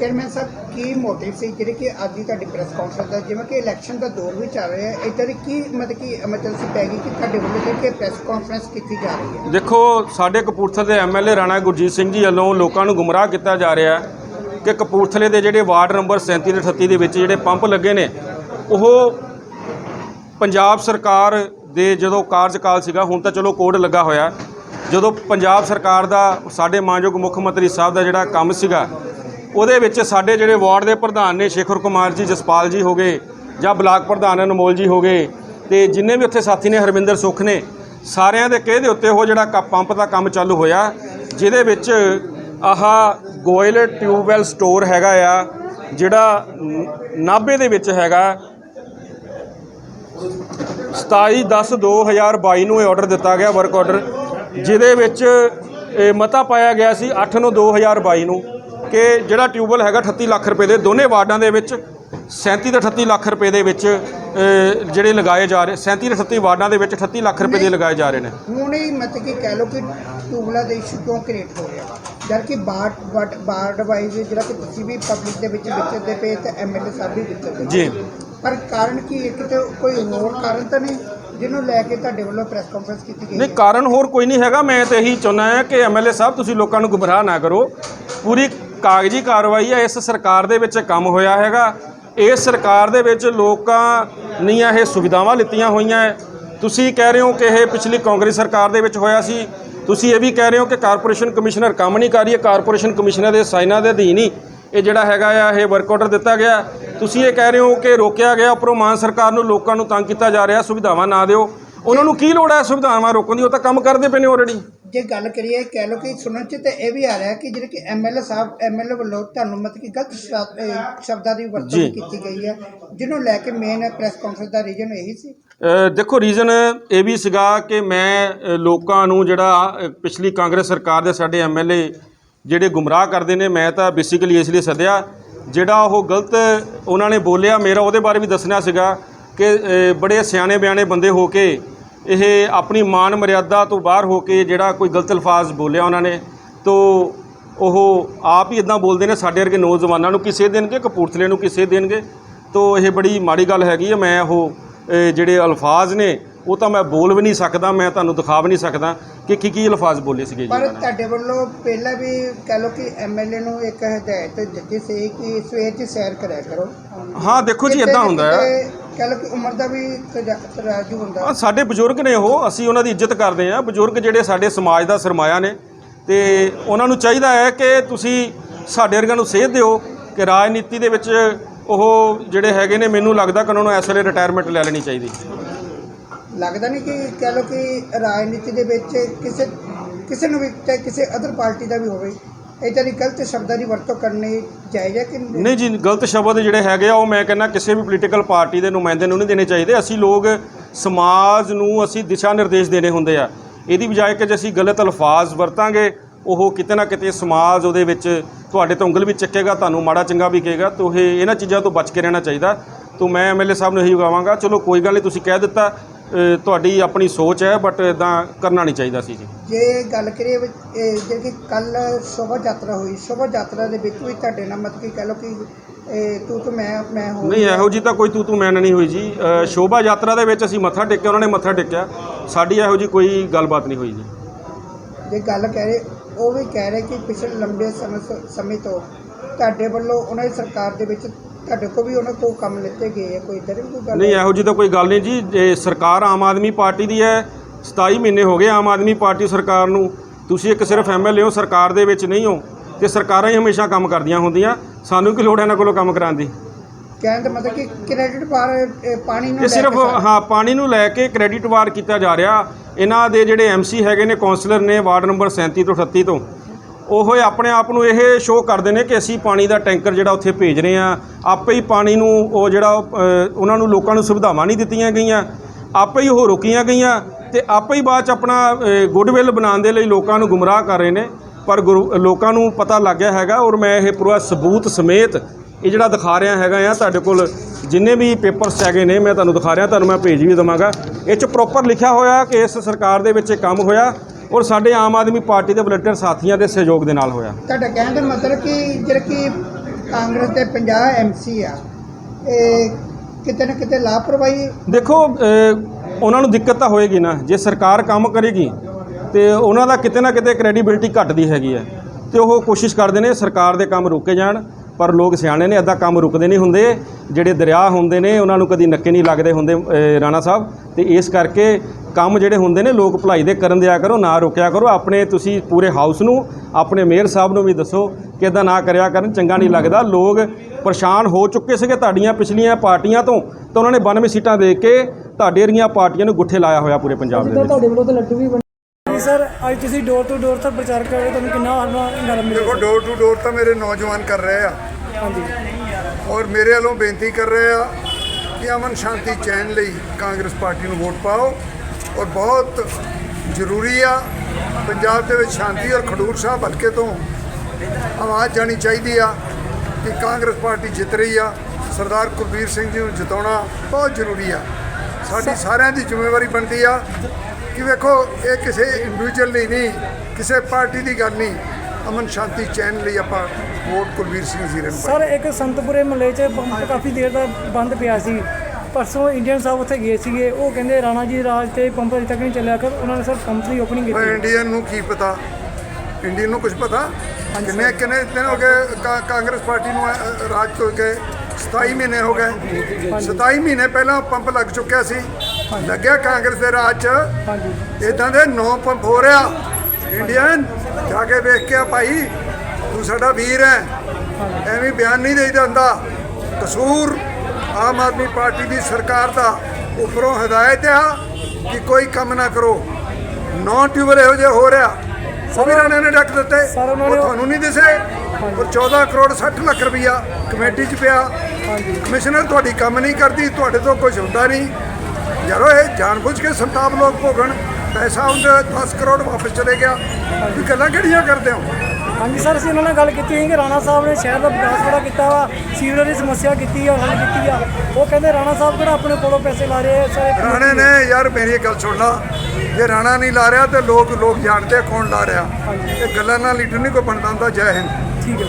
Chairman ਸਾਹਿਬ, ਕੀ motive ਸੀ ਜਿਹੜੇ ਕਿ ਅੱਜ ਦੀ ਤੁਹਾਡੀ ਪ੍ਰੈਸ ਕਾਨਫਰੰਸ ਦਾ, ਜਿਵੇਂ ਕਿ ਇਲੈਕਸ਼ਨ ਦਾ ਦੌਰ ਵੀ ਚੱਲ ਰਿਹਾ ਹੈ ਇਦਾਂ ਦੀ ਕੀ ਮਤਲਬ ਕਿ ਐਮਰਜੈਂਸੀ ਪੈ ਗਈ ਕਿ ਤੁਹਾਡੇ ਵੱਲੋਂ ਜਿਹੜੀ ਕਿ ਪ੍ਰੈਸ ਕਾਨਫਰੰਸ ਕੀਤੀ ਜਾ ਰਹੀ ਹੈ? ਦੇਖੋ, ਸਾਡੇ ਕਪੂਰਥਲੇ ਦੇ ਐਮਐਲਏ ਰਾਣਾ ਗੁਰਜੀਤ ਸਿੰਘ ਜੀ ਵੱਲੋਂ ਲੋਕਾਂ ਨੂੰ ਗੁੰਮਰਾਹ ਕੀਤਾ ਜਾ ਰਿਹਾ ਹੈ ਕਿ ਕਪੂਰਥਲੇ ਦੇ ਜਿਹੜੇ ਵਾਰਡ ਨੰਬਰ 37 ਤੇ 38 ਦੇ ਵਿੱਚ ਜਿਹੜੇ ਪੰਪ ਲੱਗੇ ਨੇ, ਉਹ ਪੰਜਾਬ ਸਰਕਾਰ ਦੇ ਜਦੋਂ ਕਾਰਜਕਾਲ ਸੀਗਾ, ਹੁਣ ਤਾਂ ਚਲੋ ਕੋਡ ਲੱਗਾ ਹੋਇਆ, ਜਦੋਂ ਪੰਜਾਬ ਸਰਕਾਰ ਦਾ, ਸਾਡੇ ਮਾਨਯੋਗ ਮੁੱਖ ਮੰਤਰੀ ਸਾਹਿਬ ਦਾ ਜਿਹੜਾ ਕੰਮ ਸੀਗਾ ਉਹਦੇ ਵਿੱਚ ਸਾਡੇ ਜਿਹੜੇ ਵਾਰਡ ਦੇ ਪ੍ਰਧਾਨ ਨੇ ਸ਼ੇਖਰ ਕੁਮਾਰ ਜੀ, ਜਸਪਾਲ ਜੀ ਹੋ ਗਏ ਜਾਂ ਬਲਾਕ ਪ੍ਰਧਾਨ ਅਨਮੋਲ ਜੀ ਹੋ ਗਏ ਤੇ ਜਿੰਨੇ ਵੀ ਉੱਥੇ ਸਾਥੀ ਨੇ, ਹਰਮਿੰਦਰ ਸੁਖ ਨੇ, ਸਾਰਿਆਂ ਦੇ ਕਹੇ ਦੇ ਉੱਤੇ ਉਹ ਜਿਹੜਾ ਕ- ਪੰਪ ਦਾ ਕੰਮ ਚਾਲੂ ਹੋਇਆ, ਜਿਹਦੇ ਵਿੱਚ ਆਹ ਗੋਇਲ ਟਿਊਬਵੈਲ ਸਟੋਰ ਹੈਗਾ ਆ, ਜਿਹੜਾ ਨ- ਨਾਭੇ ਦੇ ਵਿੱਚ ਹੈਗਾ। 27 10 2022 ਨੂੰ ਇਹ ਆਰਡਰ ਦਿੱਤਾ ਗਿਆ ਵਰਕ ਆਰਡਰ ਜਿਹਦੇ ਵਿੱਚ ਇਹ ਮਤਾ ਪਾਇਆ ਗਿਆ ਸੀ 8 ਨੂੰ 2022 ਨੂੰ। ਕਿ ਜਿਹੜਾ ਟਿਊਬਵੈਲ ਹੈਗਾ 38 ਲੱਖ ਰੁਪਏ ਦੇ ਦੋਨੇ ਵਾਰਡਾਂ ਦੇ ਵਿੱਚ 37 ਤੇ 38 ਲੱਖ ਰੁਪਏ ਦੇ ਵਿੱਚ ਜਿਹੜੇ ਲਗਾਏ ਜਾ ਰਹੇ 37 ਤੇ 38 ਵਾਰਡਾਂ ਦੇ ਵਿੱਚ 38 ਲੱਖ ਰੁਪਏ ਦੇ ਲਗਾਏ ਜਾ ਰਹੇ ਨੇ। ਹੁਣ ਹੀ ਮਤਲਬ ਕਿ ਕਹਿ ਲਓ ਕਿ ਟੂਬਲਾ ਦੇ ਇਸ਼ੂ ਕਿਉਂ ਕ੍ਰੀਏਟ ਹੋ ਰਿਹਾ? ਜਦ ਕਿ ਬਾਰਡ ਬਾਰਡ ਵਾਈਜ਼ ਜਿਹੜਾ ਕਿ ਤੁਸੀਂ ਵੀ ਪਬਲਿਕ ਦੇ ਵਿੱਚ ਵਿਚਰਦੇ ਪਏ ਤੇ ਐਮਐਲਏ ਸਾਹਿਬ ਵੀ ਵਿਚਰਦੇ। ਜੀ। ਪਰ ਕਾਰਨ ਕੀ ਹੈ ਕਿਤੇ ਕੋਈ ਹੋਰ ਕਾਰਨ ਤਾਂ ਨਹੀਂ ਜਿਹਨੂੰ ਲੈ ਕੇ ਤੁਹਾਡੇ ਵੱਲੋਂ ਪ੍ਰੈਸ ਕਾਨਫਰੰਸ ਕੀਤੀ ਗਈ ਨਹੀਂ ਕਾਰਨ ਹੋਰ ਕੋਈ ਨਹੀਂ ਹੈਗਾ। ਮੈਂ ਤਾਂ ਇਹੀ ਚਾਹੁੰਦਾ ਹਾਂ ਕਿ ਐਮਐਲਏ ਸਾਹਿਬ ਤੁਸੀਂ ਲੋਕਾਂ ਨੂੰ ਗੁੰਮਰਾਹ ਨਾ ਕਰੋ। ਪੂਰੀ ਕਾਗਜ਼ੀ ਕਾਰਵਾਈ ਹੈ, ਇਸ ਸਰਕਾਰ ਦੇ ਵਿੱਚ ਕੰਮ ਹੋਇਆ ਹੈਗਾ। ਇਸ ਸਰਕਾਰ ਦੇ ਵਿੱਚ ਲੋਕਾਂ ਨੀਆਂ ਇਹ ਸੁਵਿਧਾਵਾਂ ਲਿੱਤੀਆਂ ਹੋਈਆਂ ਹੈ। ਤੁਸੀਂ ਕਹਿ ਰਹੇ ਹੋ ਕਿ ਇਹ ਪਿਛਲੀ ਕਾਂਗਰਸ ਸਰਕਾਰ ਦੇ ਵਿੱਚ ਹੋਇਆ ਸੀ। ਤੁਸੀਂ ਇਹ ਵੀ ਕਹਿ ਰਹੇ ਹੋ ਕਿ ਕਾਰਪੋਰੇਸ਼ਨ ਕਮਿਸ਼ਨਰ ਕੰਮ ਨਹੀਂ ਕਰ ਰਹੀ ਹੈ, ਕਾਰਪੋਰੇਸ਼ਨ ਕਮਿਸ਼ਨਰ ਦੇ ਸਾਈਨਾਂ ਦੇ ਅਧੀਨ ਹੀ ਇਹ ਜਿਹੜਾ ਹੈਗਾ ਆ, ਇਹ ਵਰਕ ਆਰਡਰ ਦਿੱਤਾ ਗਿਆ। ਤੁਸੀਂ ਇਹ ਕਹਿ ਰਹੇ ਹੋ ਕਿ ਰੋਕਿਆ ਗਿਆ ਉੱਪਰੋਂ ਮਾਨ ਸਰਕਾਰ ਨੂੰ, ਲੋਕਾਂ ਨੂੰ ਤੰਗ ਕੀਤਾ ਜਾ ਰਿਹਾ, ਸੁਵਿਧਾਵਾਂ ਨਾ ਦਿਓ। ਉਹਨਾਂ ਨੂੰ ਕੀ ਲੋੜ ਹੈ ਸੁਵਿਧਾਵਾਂ ਰੋਕਣ ਦੀ? ਉਹ ਤਾਂ ਕੰਮ ਕਰਦੇ ਪਏ ਨੇ ਆਲਰੇਡੀ ਜੇ ਗੱਲ ਕਰੀਏ ਕਹਿ ਲਓ ਕਿ ਸੁਣਨ ਚ ਤੇ ਇਹ ਵੀ ਆ ਰਿਹਾ ਕਿ ਜਿਹੜੇ ਕਿ ਐਮਐਲਏ ਸਾਹਿਬ ਐਮਐਲਏ ਵੱਲੋਂ ਤੁਹਾਨੂੰ ਮਤਲਬ ਕਿ ਗਲਤ ਸ਼ਬਦ- ਅਹ ਸ਼ਬਦਾਂ ਦੀ ਵਰਤੋਂ ਜੀ। ਕੀਤੀ ਗਈ ਹੈ ਜਿਹਨੂੰ ਲੈ ਕੇ ਮੇਨ ਪ੍ਰੈਸ ਕਾਨਫਰੰਸ ਦਾ ਰੀਜਨ ਇਹੀ ਸੀ ਅ, ਦੇਖੋ ਰੀਜ਼ਨ ਇਹ ਵੀ ਸੀਗਾ ਕਿ ਮੈਂ ਅ, ਲੋਕਾਂ ਨੂੰ ਜਿਹੜਾ ਅ, ਪਿਛਲੀ ਕਾਂਗਰਸ ਸਰਕਾਰ ਦੇ ਸਾਡੇ ਐਮਐਲਏ ਜਿਹੜੇ ਗੁੰਮਰਾਹ ਕਰਦੇ ਨੇ ਮੈਂ ਤਾਂ ਬੇਸਿਕਲੀ ਇਸ ਲਈ ਸੱਦਿਆ ਜਿਹੜਾ ਉਹ ਗਲਤ ਉਹਨਾਂ ਨੇ ਬੋਲਿਆ ਮੇਰਾ ਉਹਦੇ ਬਾਰੇ ਵੀ ਦੱਸਣਾ ਸੀਗਾ ਕਿ ਅ, ਬੜੇ ਸਿਆਣੇ ਬਿਆਣੇ ਬੰਦੇ ਹੋ ਕੇ ਇਹ ਆਪਣੀ ਮਾਨ ਮਰਿਆਦਾ ਤੋਂ ਬਾਹਰ ਹੋ ਕੇ ਜਿਹੜਾ ਕੋਈ ਗਲਤ ਅਲਫਾਜ਼ ਬੋਲਿਆ ਉਹਨਾਂ ਨੇ ਤੋ ਉਹ ਆਪ ਹੀ ਇਦਾਂ ਬੋਲਦੇ ਨੇ ਸਾਡੇ ਵਰਗੇ ਨੌਜਵਾਨਾਂ ਨੂੰ ਕਿਸੇ ਦੇਣਗੇ ਕਪੂਰਥਲੇ ਨੂੰ ਕਿਸੇ ਦੇਣਗੇ। ਤੋ ਇਹ ਬੜੀ ਮਾੜੀ ਗੱਲ ਹੈਗੀ ਹੈ ਮੈਂ ਉਹ ਜਿਹੜੇ ਅਲਫਾਜ਼ ਨੇ ਉਹ ਤਾਂ ਮੈਂ ਬੋਲ ਵੀ ਨਹੀਂ ਸਕਦਾ ਮੈਂ ਤੁਹਾਨੂੰ ਦਿਖਾ ਵੀ ਨਹੀਂ ਸਕਦਾ ਕਿ ਕੀ ਕੀ ਅਲਫਾਜ਼ ਬੋਲੇ ਸੀਗੇ ਜੀ ਪਰ ਉਹਨਾਂ ਨੇ। ਤੁਹਾਡੇ ਵੱਲੋਂ ਪਹਿਲਾਂ ਵੀ ਕਹਿ ਲਓ ਕਿ ਐਮਐਲਏ ਨੂੰ ਇੱਕ ਹਦਾਇਤ ਦਿੱਤੀ ਸੀ ਕਿ ਸਵੇਰ 'ਚ ਸੈਰ ਕਰਿਆ ਕਰੋ। ਹਾਂ ਦੇਖੋ ਜੀ ਇਦਾਂ ਹੁੰਦਾ ਹੈ ਕਹਿ ਲਓ ਕਿ ਉਮਰ ਦਾ ਵੀ ਤਜਾ- ਤਰਾਜੂ ਹੁੰਦਾ। ਹਾਂ, ਸਾਡੇ ਬਜ਼ੁਰਗ ਨੇ ਉਹ ਅਸੀਂ ਉਹਨਾਂ ਦੀ ਇੱਜ਼ਤ ਕਰਦੇ ਹਾਂ। ਬਜ਼ੁਰਗ ਜਿਹੜੇ ਸਾਡੇ ਸਮਾਜ ਦਾ ਸਰਮਾਇਆ ਨੇ ਤੇ ਉਹਨਾਂ ਨੂੰ ਚਾਹੀਦਾ ਹੈ ਕਿ ਤੁਸੀਂ ਸਾਡੇ ਵਰਗਿਆਂ ਨੂੰ ਸੇਧ ਦਿਓ ਕਿ ਰਾਜਨੀਤੀ ਦੇ ਵਿੱਚ ਉਹ ਜਿਹੜੇ ਹੈਗੇ ਨੇ ਮੈਨੂੰ ਲੱਗਦਾ ਕਿ ਉਹਨਾਂ ਨੂੰ ਇਸ ਵੇਲੇ ਰਿਟਾਇਰਮੈਂਟ ਲੈ ਲੈਣੀ ਚਾਹੀਦੀ। ਲੱਗਦਾ ਨਹੀਂ ਕਿ ਕਹਿ ਲਓ ਕਿ ਰਾਜਨੀਤੀ ਦੇ ਵਿੱਚ ਕਿਸੇ ਕਿਸੇ ਨੂੰ ਵੀ ਚਾਹੇ ਕਿਸੇ ਅਦਰ ਪਾਰਟੀ ਦਾ ਵੀ ਹੋਵੇ ਇਦਾਂ ਦੀ ਗਲਤ ਸ਼ਬਦਾਂ ਦੀ ਵਰਤੋਂ ਕਰਨੀ ਚਾਹੀਦੀ ਹੈ ਕਿ ਨਹੀਂ? ਜੀ, ਗਲਤ ਸ਼ਬਦ ਜਿਹੜੇ ਹੈਗੇ ਆ, ਉਹ ਮੈਂ ਕਹਿੰਦਾ ਕਿਸੇ ਵੀ ਪੋਲੀਟੀਕਲ ਪਾਰਟੀ ਦੇ ਨੁਮਾਇੰਦੇ ਨੂੰ ਨਹੀਂ ਦੇਣੇ ਚਾਹੀਦੇ। ਅਸੀਂ ਲੋਕ ਸਮਾਜ ਨੂੰ ਅਸੀਂ ਦਿਸ਼ਾ ਨਿਰਦੇਸ਼ ਦੇਣੇ ਹੁੰਦੇ ਆ। ਇਹਦੀ ਬਜਾਏ ਕਿ ਜੇ ਅਸੀਂ ਗਲਤ ਅਲਫਾਜ਼ ਵਰਤਾਂਗੇ, ਉਹ ਕਿਤੇ ਨਾ ਕਿਤੇ ਸਮਾਜ ਉਹਦੇ ਵਿੱਚ ਤੁਹਾਡੇ ਤੋਂ ਉਂਗਲ ਵੀ ਚੱਕੇਗਾ, ਤੁਹਾਨੂੰ ਮਾੜਾ ਚੰਗਾ ਵੀ ਕਹੇਗਾ, ਤੋ ਇਹ ਇਹਨਾਂ ਚੀਜ਼ਾਂ ਤੋਂ ਬਚ ਕੇ ਰਹਿਣਾ ਚਾਹੀਦਾ। ਤੋ ਮੈਂ ਐਮਐਲਏ ਸਾਹਿਬ ਨੂੰ ਇਹੀ ਕਹਾਂਗਾ ਚਲੋ ਕੋਈ ਗੱਲ ਨਹੀਂ, ਤੁਸੀਂ ਕਹਿ ਦਿੱਤਾ ਅ, ਤੁਹਾਡੀ ਆਪਣੀ ਸੋਚ ਹੈ ਬਟ ਇਦਾਂ ਕਰਨਾ ਨਹੀਂ ਚਾਹੀਦਾ ਸੀ ਜੀ। ਜੇ ਗੱਲ ਕਰੀਏ ਵੀ ਇਹ ਜਿਹੜੀ ਕੱਲ ਸ਼ੋਭਾ ਯਾਤਰਾ ਹੋਈ ਸ਼ੋਭਾ ਯਾਤਰਾ ਦੇ ਵਿੱਚ ਵੀ ਤੁਹਾਡੇ ਨਾਲ ਮਤਲਬ ਕਿ ਕਹਿ ਲਓ ਕਿ ਇਹ ਤੂੰ ਤੇ ਮੈਂ ਮੈਂ ਹੋ ਨਹੀਂ ਇਹੋ ਜੀ ਤਾਂ ਕੋਈ ਤੂੰ ਤੂੰ ਮੈਂ ਨਹੀਂ ਹੋਈ ਜੀ। ਅ, ਸ਼ੋਭਾ ਯਾਤਰਾ ਦੇ ਵਿੱਚ ਅਸੀਂ ਮੱਥਾ ਟੇਕਿਆ ਉਹਨਾਂ ਨੇ ਮੱਥਾ ਟੇਕਿਆ। ਸਾਡੀ ਇਹੋ ਜੀ ਕੋਈ ਗੱਲਬਾਤ ਨਹੀਂ ਹੋਈ ਜੀ। ਜੇ ਗੱਲ ਕਹਿ ਰਹੇ ਉਹ ਵੀ ਕਹਿ ਰਹੇ ਕਿ ਪਿਛਲੇ ਲੰਬੇ ਸਮੇਂ ਤੋਂ- ਸਮੇਂ ਤੋਂ ਤੁਹਾਡੇ ਵੱਲੋਂ ਉਹਨਾਂ ਦੀ ਸਰਕਾਰ ਦੇ ਵਿੱਚ ਤੁਹਾਡੇ ਕੋਲ ਵੀ ਉਹਨਾਂ ਕੋਲ ਕੰਮ ਲਿੱਤੇ ਗਏ ਆ ਕੋਈ ਇਦਾਂ ਦੀ ਵੀ ਕੋਈ ਗੱਲ ਨਹੀਂ ਇਹੋ ਜੀ ਤਾਂ ਕੋਈ ਗੱਲ ਨਹੀਂ ਜੀ। ਜੇ ਸਰਕਾਰ ਆਮ ਆਦਮੀ ਪਾਰਟੀ ਦੀ ਹੈ 27 ਮਹੀਨੇ ਹੋ ਗਏ ਆਮ ਆਦਮੀ ਪਾਰਟੀ ਸਰਕਾਰ ਨੂੰ। ਤੁਸੀਂ ਇੱਕ ਸਿਰਫ ਐਮਐਲਏ ਹੋ ਸਰਕਾਰ ਦੇ ਵਿੱਚ ਨਹੀਂ ਹੋ ਤੇ ਸਰਕਾਰਾਂ ਹੀ ਹਮੇਸ਼ਾ ਕੰਮ ਕਰਦੀਆਂ ਹੁੰਦੀਆਂ। ਸਾਨੂੰ ਕੀ ਲੋੜ ਹੈ ਇਹਨਾਂ ਕੋਲੋਂ ਕੰਮ ਕਰਾਉਣ ਦੀ? ਕਹਿਣ ਦਾ ਮਤਲਬ ਕਿ ਕ੍ਰੈਡਿਟ ਇਹ ਪਾਣੀ ਨੂੰ ਇਹ ਲੈ ਸਿਰਫ ਕੇ ਸਾਰਾ- ਹਾਂ ਪਾਣੀ ਨੂੰ ਲੈ ਕੇ ਕ੍ਰੈਡਿਟ ਵਾਰ ਕੀਤਾ ਜਾ ਰਿਹਾ। ਇਹਨਾਂ ਦੇ ਜਿਹੜੇ ਐਮਸੀ ਹੈਗੇ ਨੇ ਕਾਉਂਸਲਰ ਨੇ ਵਾਰਡ ਨੰਬਰ 37 ਤੋਂ 38 ਤੋਂ। ਉਹ ਆਪਣੇ ਆਪ ਨੂੰ ਇਹ ਸ਼ੋਅ ਕਰਦੇ ਨੇ ਕਿ ਅਸੀਂ ਪਾਣੀ ਦਾ ਟੈਂਕਰ ਜਿਹੜਾ ਉੱਥੇ ਭੇਜ ਰਹੇ ਆ ਆਪੇ ਹੀ ਪਾਣੀ ਨੂੰ ਉਹ ਜਿਹੜਾ ਉਹਨਾਂ ਨੂੰ ਲੋਕਾਂ ਨੂੰ ਸੁਵਿਧਾਵਾਂ ਨਹੀਂ ਦਿੱਤੀਆਂ ਗਈਆਂ। ਆਪੇ ਹੀ ਉਹ ਰੋਕੀਆਂ ਗਈਆਂ ਤੇ ਆਪੇ ਹੀ ਬਾਅਦ ਚ ਆਪਣਾ ਗੁੱਡਵਿਲ ਬਣਾਉਣ ਦੇ ਲਈ ਲੋਕਾਂ ਨੂੰ ਗੁੰਮਰਾਹ ਕਰ ਰਹੇ ਨੇ। ਪਰ ਗੁਰੂ- ਲੋਕਾਂ ਨੂੰ ਪਤਾ ਲੱਗ ਗਿਆ ਹੈਗਾ ਔਰ ਮੈਂ ਇਹ ਪੂਰਾ ਸਬੂਤ ਸਮੇਤ ਇਹ ਜਿਹੜਾ ਦਿਖਾ ਰਿਹਾ ਹੈਗਾ ਆ ਤੁਹਾਡੇ ਕੋਲ, ਜਿੰਨੇ ਵੀ ਪੇਪਰਸ ਹੈਗੇ ਨੇ, ਮੈਂ ਤੁਹਾਨੂੰ ਦਿਖਾ ਰਿਹਾ, ਤੁਹਾਨੂੰ ਮੈਂ ਭੇਜ ਵੀ ਦੇਵਾਂਗਾ। ਇਹ 'ਚ ਪ੍ਰੋਪਰ ਲਿਖਿਆ ਹੋਇਆ ਕਿ ਇਸ ਸਰਕਾਰ ਦੇ ਵਿੱਚ ਇਹ ਕੰਮ ਹੋਇਆ। ਔਰ ਸਾਡੇ ਆਮ ਆਦਮੀ ਪਾਰਟੀ ਦੇ ਵਲੰਟੀਅਰ ਸਾਥੀਆਂ ਦੇ ਸਹਿਯੋਗ ਦੇ ਨਾਲ ਹੋਇਆ। ਤੁਹਾਡਾ ਕਹਿਣ ਦਾ ਮਤਲਬ ਕਿ ਜਿਹੜਾ ਕਿ ਕਾਂਗਰਸ ਦੇ 50 ਐਮਸੀ ਆ ਇਹ ਕਿਤੇ ਨਾ ਕਿਤੇ ਲਾਪਰਵਾਹੀ ਦੇਖੋ ਉਹਨਾਂ ਨੂੰ ਦਿੱਕਤ ਤਾਂ ਹੋਏਗੀ ਨਾ। ਜੇ ਸਰਕਾਰ ਕੰਮ ਕਰੇਗੀ ਤੇ ਉਹਨਾਂ ਦਾ ਕਿਤੇ ਨਾ ਕਿਤੇ ਕ੍ਰੈਡੀਬਿਲਿਟੀ ਘਟਦੀ ਹੈਗੀ ਹੈ। ਤੇ ਉਹ ਕੋਸ਼ਿਸ਼ ਕਰਦੇ ਨੇ ਸਰਕਾਰ ਦੇ ਕੰਮ ਰੁਕੇ ਜਾਣ ਪਰ ਲੋਕ ਸਿਆਣੇ ਨੇ ਅੱਧਾ ਕੰਮ ਰੁਕਦੇ ਨਹੀਂ ਹੁੰਦੇ। ਜਿਹੜੇ ਦਰਿਆ ਹੁੰਦੇ ਨੇ ਉਹਨਾਂ ਨੂੰ ਕਦੀ ਨੱਕੇ ਨਹੀਂ ਲੱਗਦੇ ਹੁੰਦੇ ਰਾਣਾ ਸਾਹਿਬ। ਤੇ ਇਸ ਕਰਕੇ ਕੰਮ ਜਿਹੜੇ ਹੁੰਦੇ ਨੇ ਲੋਕ ਭਲਾਈ ਦੇ ਕਰਨ ਦਿਆ ਕਰੋ ਨਾ ਰੋਕਿਆ ਕਰੋ। ਆਪਣੇ ਤੁਸੀਂ ਪੂਰੇ ਹਾਊਸ ਨੂੰ ਆਪਣੇ ਮੇਅਰ ਸਾਹਿਬ ਨੂੰ ਵੀ ਦੱਸੋ ਕਿ ਇਦਾਂ ਨਾ ਕਰਿਆ ਕਰਨ ਚੰਗਾ ਨਹੀਂ ਲੱਗਦਾ। ਲੋਕ ਪਰੇਸ਼ਾਨ ਹੋ ਚੁੱਕੇ ਸੀਗੇ ਤੁਹਾਡੀਆਂ ਪਿਛਲੀਆਂ ਪਾਰਟੀਆਂ ਤੋਂ ਤਾਂ ਉਹਨਾਂ ਨੇ 92 ਸੀਟਾਂ ਦੇ ਕੇ ਤੁਹਾਡੇ ਰਹੀਆਂ ਪਾਰਟੀਆਂ ਨੂੰ ਗੁੱਠੇ ਲਾਇਆ ਹੋਇਆ ਪੂਰੇ ਪੰਜਾਬ ਦੇ ਵਿੱਚ। ਤੁਹਾਡੇ ਵੱਲੋਂ ਤਾਂ ਲੱਡੂ ਵੀ ਬਣੇ। ਸਰ ਅੱਜ ਤੁਸੀਂ ਡੋਰ ਟੂ ਡੋਰ ਤੱਕ ਪ੍ਰਚਾਰ ਕਰ ਰਹੇ ਹੋ, ਤੁਹਾਨੂੰ ਕਿੰਨਾ ਹਰਨਾ ਨਰਮ ਮਿਲਿਆ ਦੇਖੋ ਡੋਰ ਟੂ ਡੋਰ ਤਾਂ ਮੇਰੇ ਨੌਜਵਾਨ ਕਰ ਰਹੇ ਆ। ਹਾਂਜੀ। ਔਰ ਮੇਰੇ ਵੱਲੋਂ ਬੇਨਤੀ ਕਰ ਰਹੇ ਆ ਕਿ ਅਮਨ ਸ਼ਾਂਤੀ ਚੈਨ ਲਈ ਕਾਂਗਰਸ ਪਾਰਟੀ ਨੂੰ ਵੋਟ ਪਾਓ। ਔਰ ਬਹੁਤ ਜ਼ਰੂਰੀ ਆ ਪੰਜਾਬ ਦੇ ਵਿੱਚ ਸ਼ਾਂਤੀ ਔਰ ਖਡੂਰ ਸਾਹਿਬ ਹਲਕੇ ਤੋਂ ਆਵਾਜ਼ ਜਾਣੀ ਚਾਹੀਦੀ ਆ ਕਿ ਕਾਂਗਰਸ ਪਾਰਟੀ ਜਿੱਤ ਰਹੀ ਆ। ਸਰਦਾਰ ਕੁਲਬੀਰ ਸਿੰਘ ਜੀ ਨੂੰ ਜਿਤਾਉਣਾ ਬਹੁਤ ਜ਼ਰੂਰੀ ਆ। ਸਾਡੀ ਸਾਰਿਆਂ ਦੀ ਜ਼ਿੰਮੇਵਾਰੀ ਬਣਦੀ ਆ ਕਿ ਵੇਖੋ ਇਹ ਕਿਸੇ ਇੰਡੀਵਿਜੂਅਲ ਲਈ ਨਹੀਂ ਕਿਸੇ ਪਾਰਟੀ ਦੀ ਗੱਲ ਨਹੀਂ। ਅਮਨ ਸ਼ਾਂਤੀ ਚੈਨ ਲਈ ਆਪਾਂ ਵੋਟ ਕੁਲਬੀਰ ਸਿੰਘ ਜ਼ੀਰੇ ਨੂੰ ਪਾਈ। ਸਰ ਇੱਕ ਸੰਤਪੁਰੇ ਮਹੱਲੇ 'ਚ ਕਾਫੀ ਦੇਰ ਦਾ ਬੰਦ ਪਿਆ ਸੀ। ਪਰਸੋਂ ਇੰਡੀਅਨ ਸਾਹਿਬ ਉੱਥੇ ਗਏ ਸੀਗੇ। ਉਹ ਕਹਿੰਦੇ ਰਾਣਾ ਜੀ ਰਾਜ ਤੇ ਪੰਪ ਅਜੇ ਤੱਕ ਨਹੀਂ ਚੱਲਿਆ ਕਰ ਉਹਨਾਂ ਨੇ ਸਰ ਦੀ ਓਪਨਿੰਗ ਕੀਤੀ ਇੰਡੀਅਨ ਨੂੰ ਕੀ ਪਤਾ? ਇੰਡੀਅਨ ਨੂੰ ਕੁਝ ਪਤਾ? ਕਿੰਨੇ ਕਿੰਨੇ ਦਿਨ ਹੋ ਗਏ ਕਾ- ਕਾਂਗਰਸ ਪਾਰਟੀ ਨੂੰ ਅ, ਰਾਜ ਤੋਂ ਗਏ 27 ਮਹੀਨੇ ਹੋ ਗਏ। 27 ਮਹੀਨੇ ਪਹਿਲਾਂ ਪੰਪ ਲੱਗ ਚੁੱਕਿਆ ਸੀ। ਲੱਗਿਆ ਕਾਂਗਰਸ ਦੇ ਰਾਜ 'ਚ। ਹਾਂਜੀ। ਇਦਾਂ ਦੇ ਨੌ ਪੰਪ ਹੋ ਰਿਹਾ। ਇੰਡੀਅਨ ਜਾ ਕੇ ਵੇਖ ਕੇ ਆ ਭਾਈ ਤੂੰ ਸਾਡਾ ਵੀਰ ਹੈ ਐਵੇਂ ਬਿਆਨ ਨਹੀਂ ਦੇਈਦਾ ਹੁੰਦਾ। ਕਸੂਰ ਆਮ ਆਦਮੀ ਪਾਰਟੀ ਦੀ ਸਰਕਾਰ ਦਾ ਉੱਪਰੋਂ ਹਦਾਇਤ ਆ ਕਿ ਕੋਈ ਕੰਮ ਨਾ ਕਰੋ। ਨੌ ਟਿਊਬਲ ਇਹੋ ਜਿਹੇ ਹੋ ਰਿਹਾ। ਰਾਣੇ ਨੇ ਡੱਕ ਦਿੱਤੇ ਉਹ ਤੁਹਾਨੂੰ ਨਹੀਂ ਦਿਸੇ। ਉਹ 14 ਕਰੋੜ 60 ਲੱਖ ਰੁਪਈਆ ਕਮੇਟੀ 'ਚ ਪਿਆ। ਕਮਿਸ਼ਨਰ ਤੁਹਾਡੀ ਕੰਮ ਨਹੀਂ ਕਰਦੀ ਤੁਹਾਡੇ ਤੋਂ ਕੁਝ ਹੁੰਦਾ ਨਹੀਂ। ਯਾਰੋ ਇਹ ਜਾਣਬੁੱਝ ਕੇ ਸੰਤਾਪ ਲੋਕ ਭੋਗਣ। ਪੈਸਾ ਉਹਦੇ 10 ਕਰੋੜ ਵਾਪਸ ਚਲੇ ਗਿਆ। ਵੀ ਗੱਲਾਂ ਕਿਹੜੀਆਂ ਕਰਦੇ ਹੋ? ਹਾਂਜੀ ਸਰ ਅਸੀਂ ਉਹਨਾਂ ਨਾਲ ਗੱਲ ਕੀਤੀ ਸੀ ਕਿ ਰਾਣਾ ਸਾਹਿਬ ਨੇ ਸ਼ਹਿਰ ਦਾ ਵਿਕਾਸ ਬੜਾ ਕੀਤਾ ਵਾ ਸੀਵਰੇਜ ਦੀ ਸਮੱਸਿਆ ਕੀਤੀ ਆ ਹੱਲ ਕੀਤੀ ਆ। ਉਹ ਕਹਿੰਦੇ ਰਾਣਾ ਸਾਹਿਬ ਕਿਹੜਾ ਆਪਣੇ ਕੋਲੋਂ ਪੈਸੇ ਲਾ ਰਹੇ ਆ ਸਾਰੇ ਰਾਣੇ ਨੇ ਯਾਰ ਮੇਰੀ ਇੱਕ ਗੱਲ ਸੁਣ ਲਾ ਜੇ ਰਾਣਾ ਨਹੀਂ ਲਾ ਰਿਹਾ ਤੇ ਲੋਕ ਲੋਕ ਜਾਣਦੇ ਆ ਕੌਣ ਲਾ ਰਿਹਾ। ਇਹ ਗੱਲਾਂ ਨਾਲ ਲੀਡਰ ਨਹੀਂ ਕੋਈ ਬਣਦਾ ਹੁੰਦਾ ਜੈ ਹਿੰਦ। ਠੀਕ ਹੈ